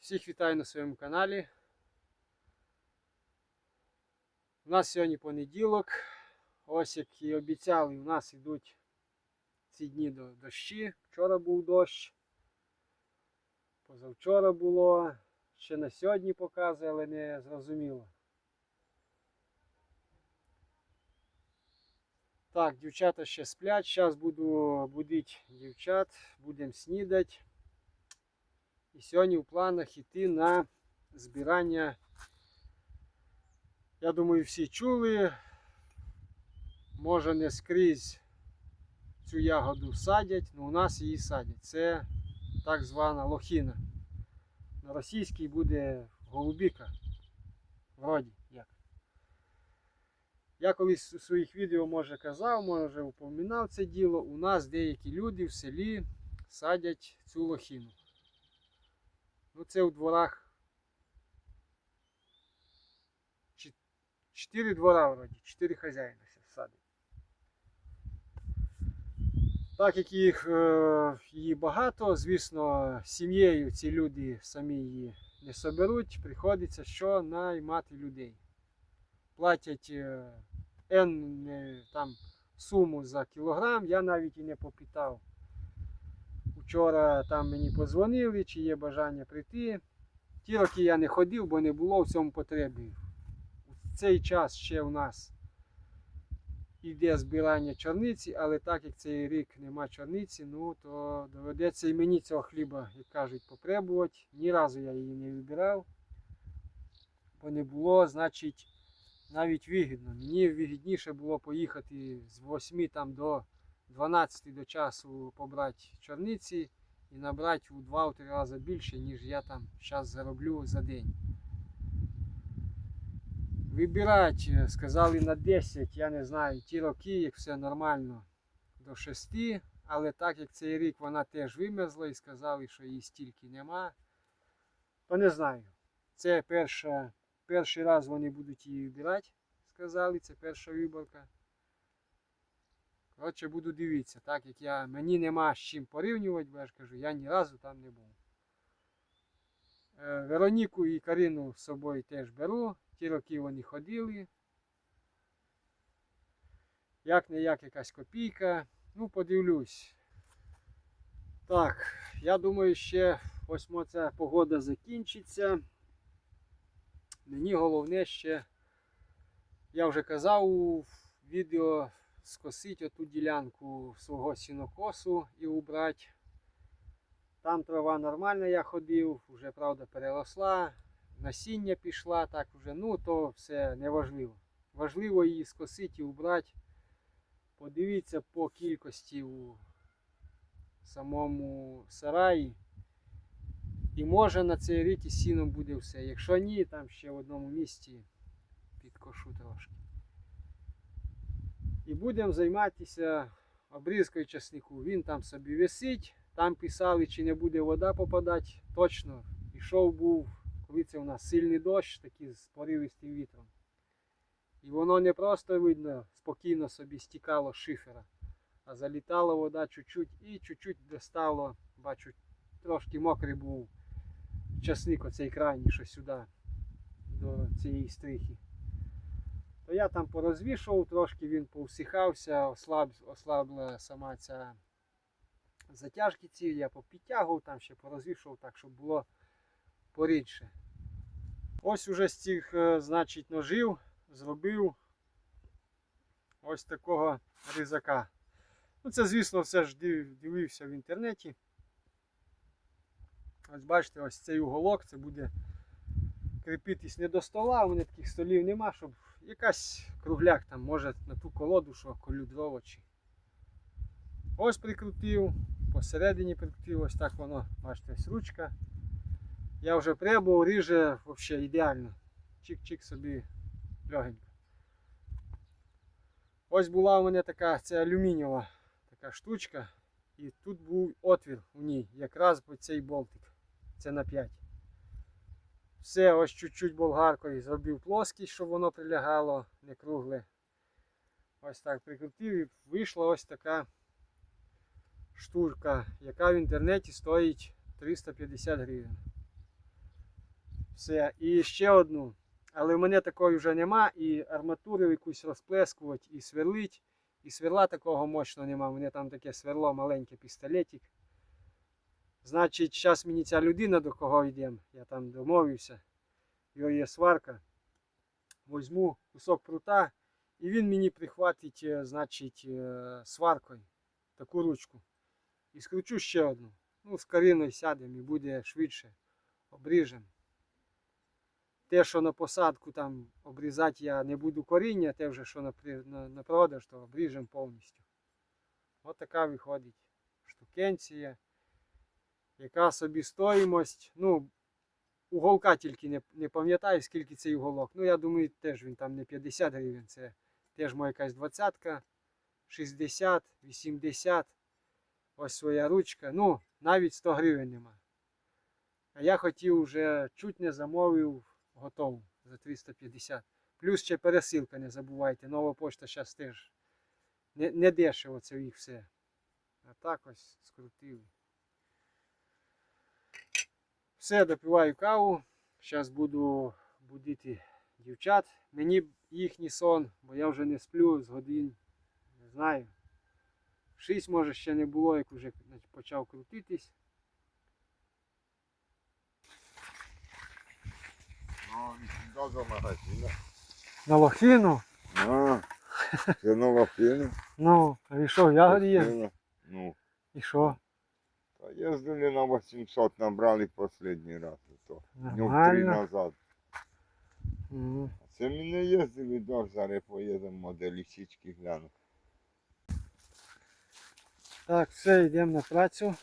Всіх вітаю на своєму каналі. У нас сьогодні понеділок. Ось як і обіцяли, у нас йдуть ці дні до дощі. Вчора був дощ. Позавчора було. Ще на сьогодні показує, але не зрозуміло. Так, дівчата ще сплять. Зараз буду будити дівчат, будемо снідати. І сьогодні в планах йти на збирання. Я думаю, всі чули. Може не скрізь цю ягоду садять, але у нас її садять. Це так звана лохіна. На російській буде голубіка. Вроді. Я колись у своїх відео може казав, може упоминав це діло. У нас деякі люди в селі садять цю лохіну. Ну це у дворах. Чотири двора вроді, чотири хазяїна садять. Так як їх, е, її багато, звісно, сім'єю ці люди самі її не соберуть, приходиться що наймати людей. Платять е, N е, там, суму за кілограм, я навіть і не попитав. Вчора там мені подзвонили, чи є бажання прийти. Ті роки я не ходив, бо не було в цьому потреби. В цей час ще у нас йде збирання чорниці, але так як цей рік нема чорниці, ну то доведеться і мені цього хліба, як кажуть, попробувати. Ні разу я її не вибирав, бо не було, значить, навіть вигідно. Мені вигідніше було поїхати з 8 там до 12 до часу побрати чорниці і набрати у 2-3 рази більше, ніж я там зараз зароблю за день. Вибирати, е, сказали на 10, я не знаю, ті роки, як все нормально, до 6, але так як цей рік вона теж вимерзла і сказали, що її стільки нема, то не знаю. Це перша, перший раз вони будуть її вибирати, сказали, це перша виборка. Коротше, буду дивитися, так як я, мені нема з чим порівнювати, бо я ж кажу, я ні разу там не був. Е, Вероніку і Карину з собою теж беру. Ті роки вони ходили. Як не як якась копійка. Ну, подивлюсь. Так, я думаю, ще ось ця погода закінчиться. Мені головне ще, я вже казав у відео скосити оту ділянку свого сінокосу і убрати. Там трава нормальна, я ходив, вже правда переросла, насіння пішла, так вже, ну то все не важливо. Важливо її скосити і убрати. Подивіться по кількості у самому сараї. І може на цей рік із сіном буде все. Якщо ні, там ще в одному місці підкошу трошки. І будемо займатися обрізкою часнику. Він там собі висить. Там писали, чи не буде вода попадати. Точно. Пішов був, коли це у нас сильний дощ, такий з поривистим вітром. І воно не просто видно, спокійно собі стікало шифера, а залітала вода чуть-чуть і чуть-чуть достало, бачу, трошки мокрий був часник оцей крайній, що сюди, до цієї стрихи. То я там порозвішував, трошки він повсихався, ослаб, ослабла сама ця затяжки ці, я попідтягував, там ще порозвішував так, щоб було порідше. Ось уже з цих, е, значить, ножів зробив ось такого ризака. Ну це, звісно, все ж дивився в інтернеті. Ось бачите, ось цей уголок, це буде кріпитись не до стола, у мене таких столів нема, щоб якась кругляк там, може на ту колоду, що колю дрова чи. Ось прикрутив, посередині прикрутив, ось так воно, бачите, ось ручка. Я вже прибув, ріже взагалі ідеально. Чик-чик собі легенько. Ось була у мене така це алюмінієва така штучка. І тут був отвір у ній, якраз по цей болтик. Це на 5. Все, ось чуть-чуть болгаркою зробив плоскість, щоб воно прилягало, не кругле. Ось так прикрутив і вийшла ось така штурка, яка в інтернеті стоїть 350 гривень. Все. І ще одну. Але в мене такої вже нема, і арматуру якусь розплескувати, і сверлить. І сверла такого мощного нема. У мене там таке сверло маленьке пістолетик. Значить, зараз мені ця людина, до кого йдемо, я там домовився, його є сварка. Возьму кусок прута, і він мені прихватить, е, значить, е, сваркою таку ручку. І скручу ще одну. Ну, з коріною сядемо і буде швидше. Обріжемо. Те, що на посадку там обрізати я не буду коріння, те вже, що на, на, на продаж, то обріжемо повністю. Ось така виходить штукенція. Яка собі стоїмость. Ну, уголка тільки не, не пам'ятаю, скільки цей уголок. Ну, я думаю, теж він там не 50 гривень. Це теж моя якась двадцятка, 60, 80. Ось своя ручка. Ну, навіть 100 гривень нема. А я хотів вже чуть не замовив готову за 350. Плюс ще пересилка, не забувайте. Нова пошта зараз теж не, не дешево це їх все. А так ось скрутили. Все, допиваю каву. Зараз буду будити дівчат. Мені їхній сон, бо я вже не сплю з годин, не знаю. Шість може ще не було, як вже почав крутитись. Ну, до до магазину. На лохину. А, це нова фіна. Ну, а і що, ягоди є? Ну, І що? Та їздили на 800, набрали последний раз. То. Днів три назад. А це ми не їздили до зараз поїдемо моделі січки гляну. Так, все, йдемо на працю.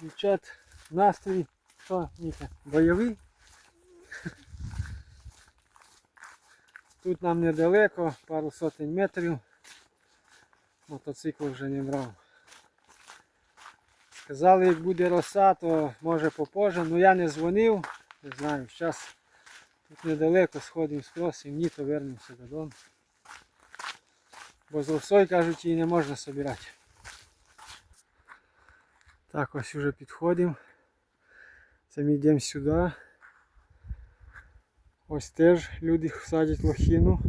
Дівчат, настрій. Що, Ніка, бойовий? Тут нам недалеко, пару сотень метрів. Мотоцикл вже не брав. Сказали, як буде роса, то може попозже. Ну я не дзвонив. Не знаю, зараз тут недалеко сходимо спросимо, ні, то вернемося додому. Бо з росою, кажуть, її не можна збирати. Так, ось вже підходимо. Це ми йдемо сюди. Ось теж люди садять лохіну.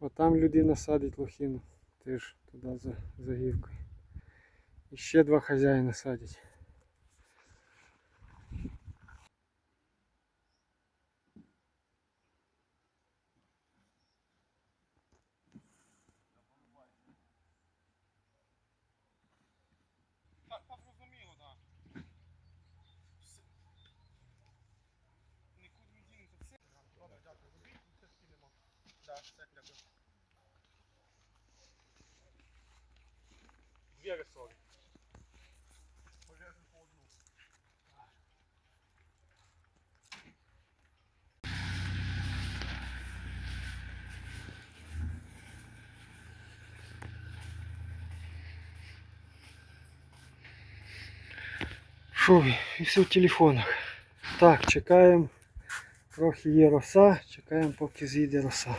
От там людина садить лохіну. Теж туди за, за гівкою. І ще два хазяїна садять. Так, так Фу, і все в телефонах. Так, чекаємо. Трохи є роса, чекаємо поки зійде роса.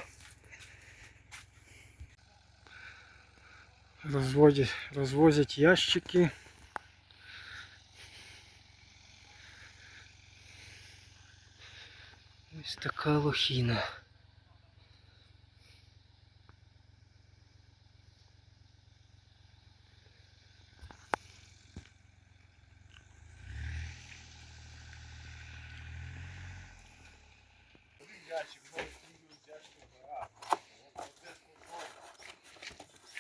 Розводять, розвозять ящики. Ось така лохіна.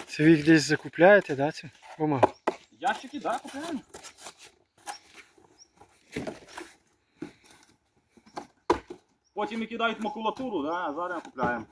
Це ви їх десь закупляєте, да, цю бумагу? Ящики, так, купуємо. Потім і кидають макулатуру, да, а зараз купляємо.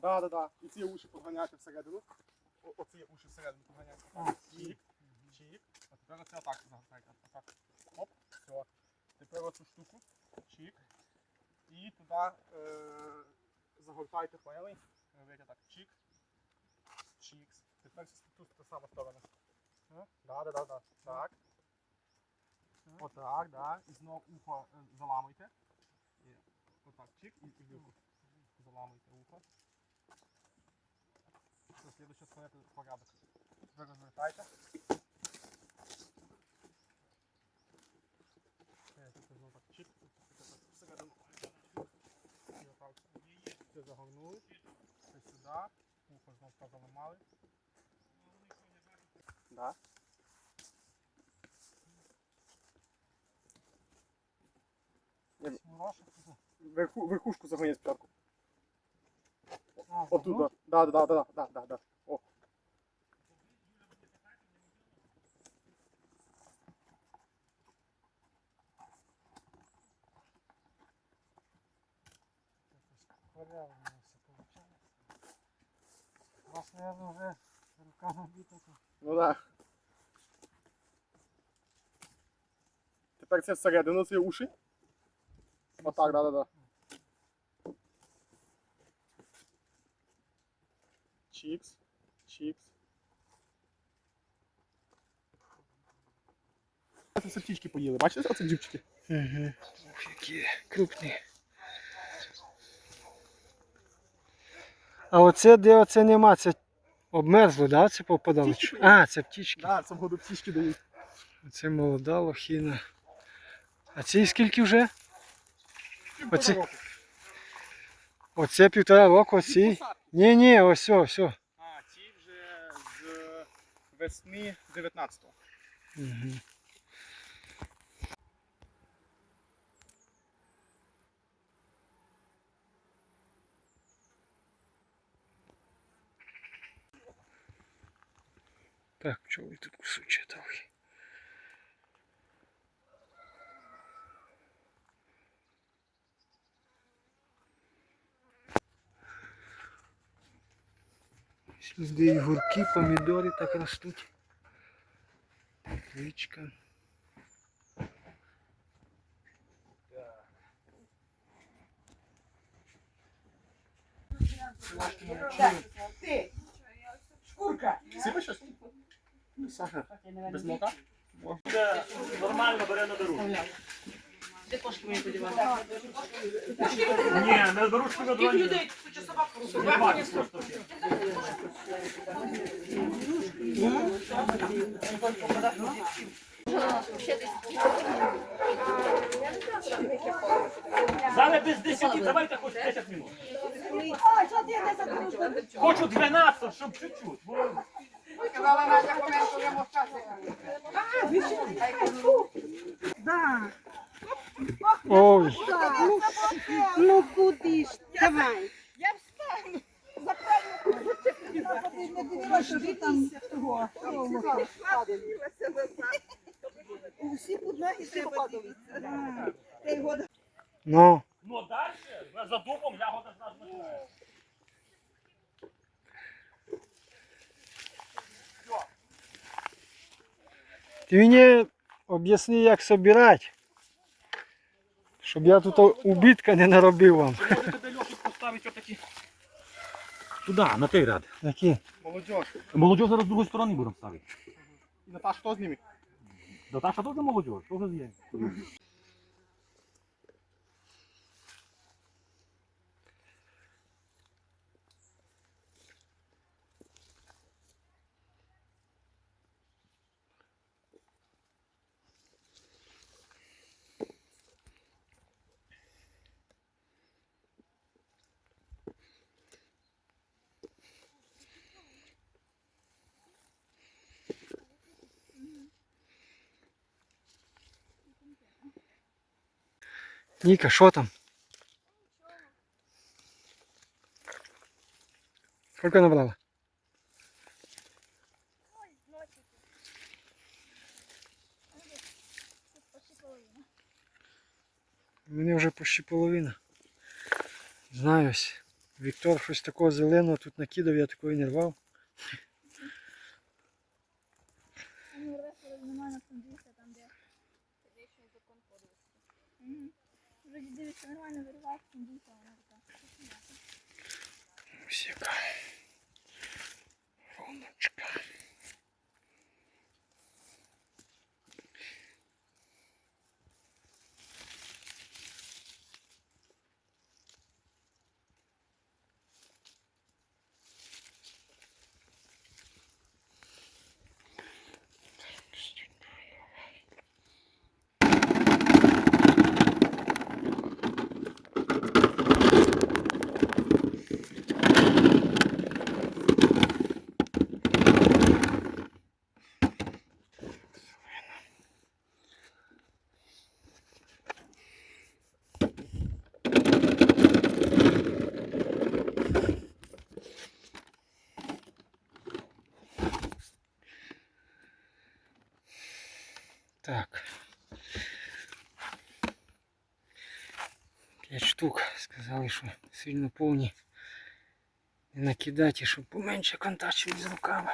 Мгм. Да? Так, так, так. І ці уші поганяти всередину. О- Оці уші всередину поганяти. Чік, чік. А тепер оце отак загортайте. Отак. оцю штуку. Чик. І туди е, загортайте, поняли? Робите так. Чик. Чікс. Тепер тут та сама сторона. Да, да, да, да. Так. Отак, да. І знову ухо е, заламуйте. Отак, чик, і, вилку. Заламуйте ухо. Все, слідуюче стояти порядок. Тепер розвертайте. Тут знову так чик, всередину. І отак. Все загорнули. Все сюди. Ухо знову так заламали. Да. Верху, верхушку загонять спочатку. Отут, да. Да, да, да, да, да, да. О. У вас, наверное, вже рука набита. Ну да. Тепер це всередину, це уші. Отак, да, да, да. Чікс, чікс. Це все птічки поїли. Бачите, оце дівчики? Угу. Ох, які крупні. А оце де оце нема, це обмерзло, да? Це попадало? Птічки А, це птічки. Да, це вгоду птічки дають. Це молода лохіна. А ці скільки вже? Оці- Року. Оце півтора року, оці. Ні, ні, ось, ось, ось. А, ці вже з весни 19-го. Угу. Так, пчоли тут кусучі трохи. Сюди і гурки, помідори так ростуть. Річка. Ти, шкурка. Сипи щось? Сахар. Без молока? Нормально бере на дорогу. Де кошки мої подівати? Ні, на дорожку на людей? Собаки просто. Зараз без 10, давайте хоч 10 минут. Хочу 12, щоб чуть-чуть. бо Ой, Ну куди ж? Давай. Усі треба дивитися. ну. Ну далі, за дубом ягода зразу починає. Ти мені об'ясни, як собирати. Щоб я тут убитка не наробив вам. Туди, на той ряд. Які? Молодіж. Молодіж зараз з другої сторони будемо ставити. І Наташа хто з ними? Наташа теж молодіж, теж є. Ніка, що там? Скільки набрала? У мене вже почти половина. Знаю ось. Віктор щось такого зеленого тут накидав, я такого не рвав. Ну, рефери немає на там де вічний закон подивитися. Угу. Вроді дивишся нормально виривається, дійсно вона така. Ось яка. Ромочка. Так. П'ять штук. Сказали, що сильно повні. Не накидати, щоб поменше контактів з руками.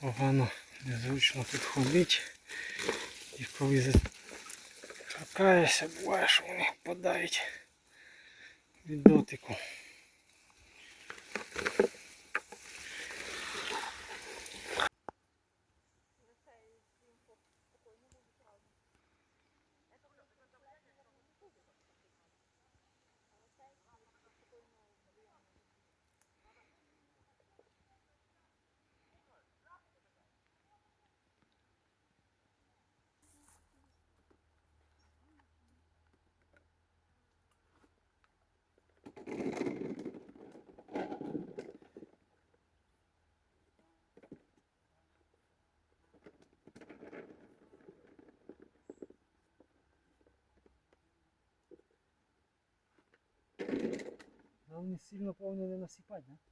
Погано, незручно тут ходити. І коли заторкаєшся, буває, що вони впадають від дотику. Головне сильно повно не насипати, да?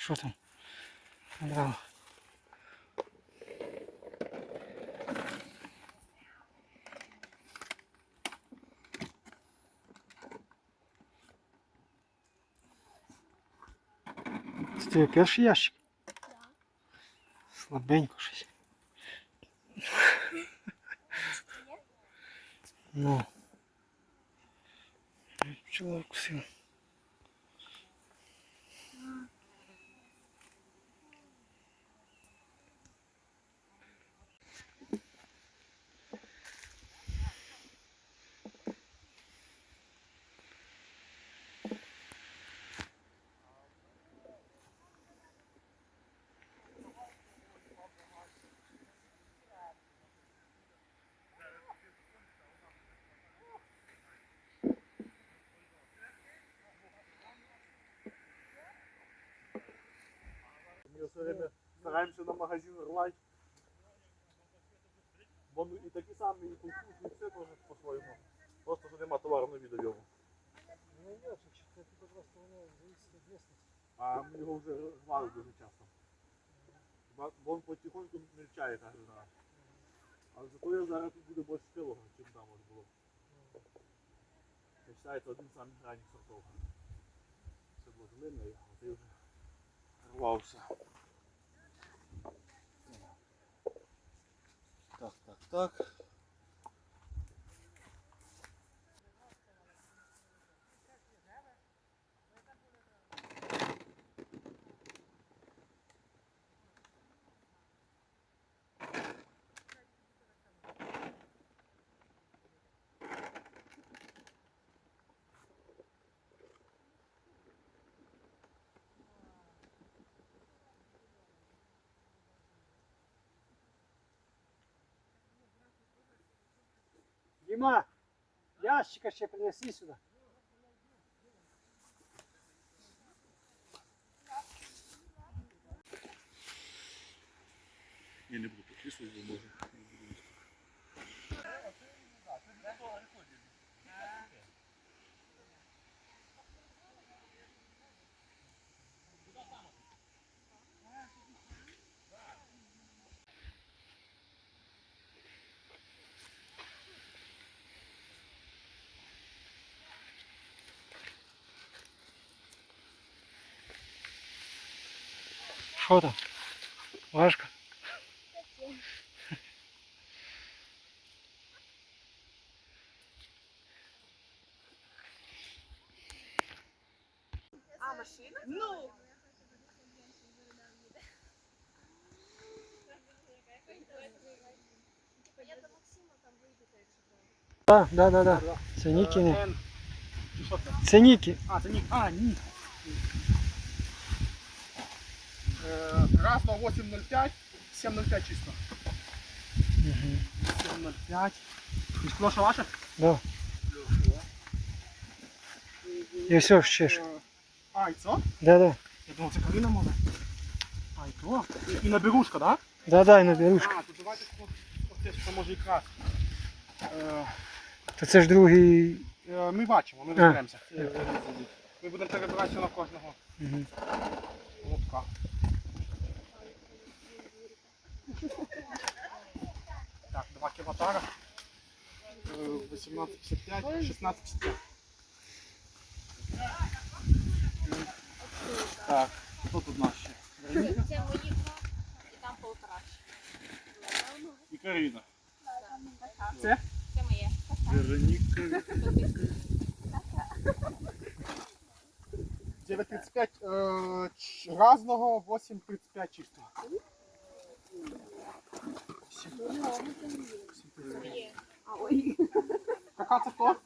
Що там? Браво. Це твій перший ящик? Слабенько щось. Ну, Пчела укусила. Все время стараємося на магазин рвати. Бо ну, і такі самі, і кукурудзі, і все теж по-своєму. Просто що нема товарного віду в ньому. Ну, я ж, це просто воно зависить від місцевості. А ми його вже рвали дуже часто. Бо він потихоньку мельчає кожен раз. Але зато я зараз тут буде більше спілого, ніж там ось було. Це вважається один з самих ранніх сортов. Це було зелене, а ти вже рвався. Так, так, так. Діма, ящика ще принеси сюди. Я не буду підписувати, бо може. Що там? Важко? А, машина? Ну, Я до Максима там вийдете, якщо треба. Так, да, да, да. Це Нікіни. Н. Чи що це? Це Нікі. А, це ні. А, ні. Е, Раз на 8.05, 7.05 чисто. Угу. 7.05. І клоша ваша? Да. І все ж. Е, А, і це? Да, да. Я думав, це Карина може. А, і то. І, і наберушка, так? Да, да, і на берушку. А, то давайте от, от це може якраз. Е, То це ж другий. е, ми бачимо, ми розберемося. Е, Ми будемо перебиратися на кожного Угу. лотка. Так, два кілотара. Е, 18,55, 16,55. Так, хто тут наш ще? Це мої два, і там полтора ще. і Карина. Це моє. Вероніка. 9,35 е, ч- разного, 8,35 чистого. Яка це хто?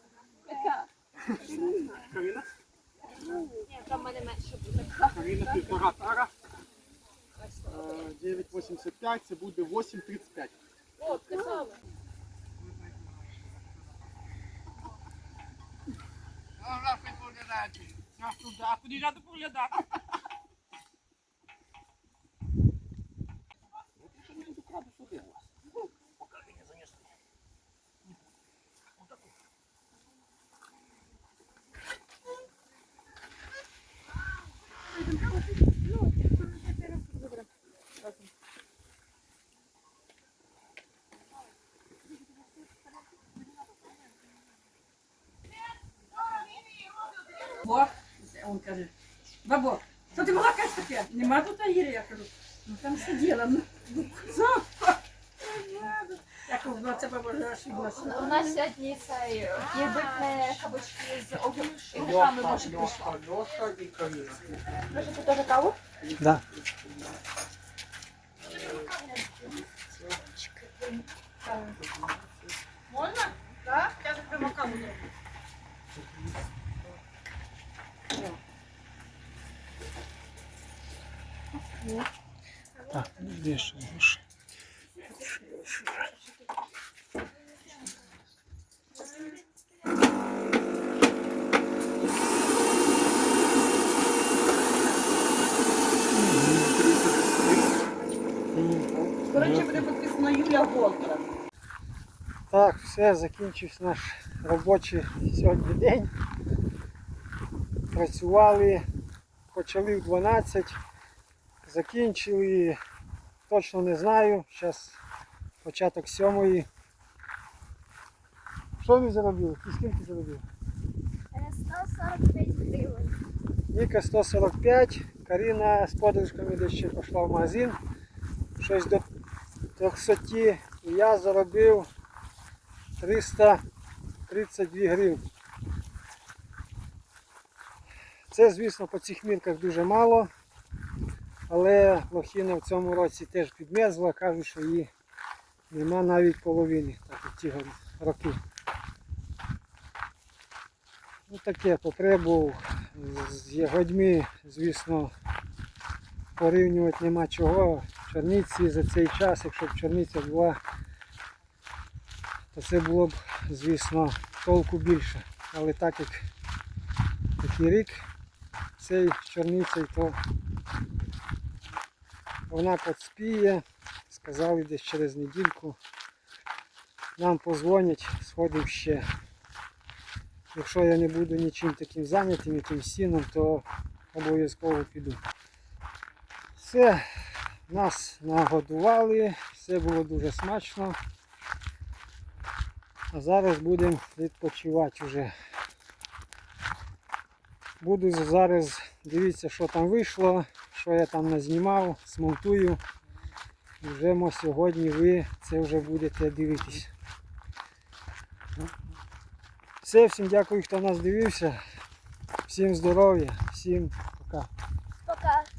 Карина? Ні, там в мене менше буде. Карина півтора тара. Е, 9,85, це буде 8,35. О, те саме. А куди я поглядати? Бо, он каже, бабо, що ти балакаєш таке? Нема тут агіря, я кажу. Ну там сиділа, ну, ну, що? Я кажу, це баба вже ошиблася. У нас сьогодні цей, якби не кабачки з огірками, може, прийшли. Льоша і Каріна. Може, ти теж каву? Да. Можна? Так? Я так прямо каву зроблю. Так, де ще гроші? Коротше, буде підписано Юля Голтера. Так, все, закінчився наш робочий сьогодні день. Працювали, почали в 12, закінчили, точно не знаю. Зараз початок сьомої. Що ми заробили? Ти скільки заробив? 145 гривень. Ніка 145, Каріна з подружками десь ще пішла в магазин. Щось до 300 і я заробив 332 гривні. Це, звісно, по цих мірках дуже мало, але лохіна в цьому році теж підмерзла, кажуть, що її нема навіть половини, так як ті роки. Ну таке потребу з ягодьми, звісно, порівнювати нема чого. Чорниці за цей час, якщо б чорниця була, то це було б, звісно, толку більше. Але так як такий рік цей з чорницею, то вона подспіє, сказали десь через недільку. Нам позвонять, сходимо ще. Якщо я не буду нічим таким зайнятим, яким сіном, то обов'язково піду. Все, нас нагодували, все було дуже смачно. А зараз будемо відпочивати вже. Буду зараз дивитися, що там вийшло, що я там назнімав, смонтую. Вже мо сьогодні ви це вже будете дивитись. Все, всім дякую, хто нас дивився. Всім здоров'я, всім пока. пока.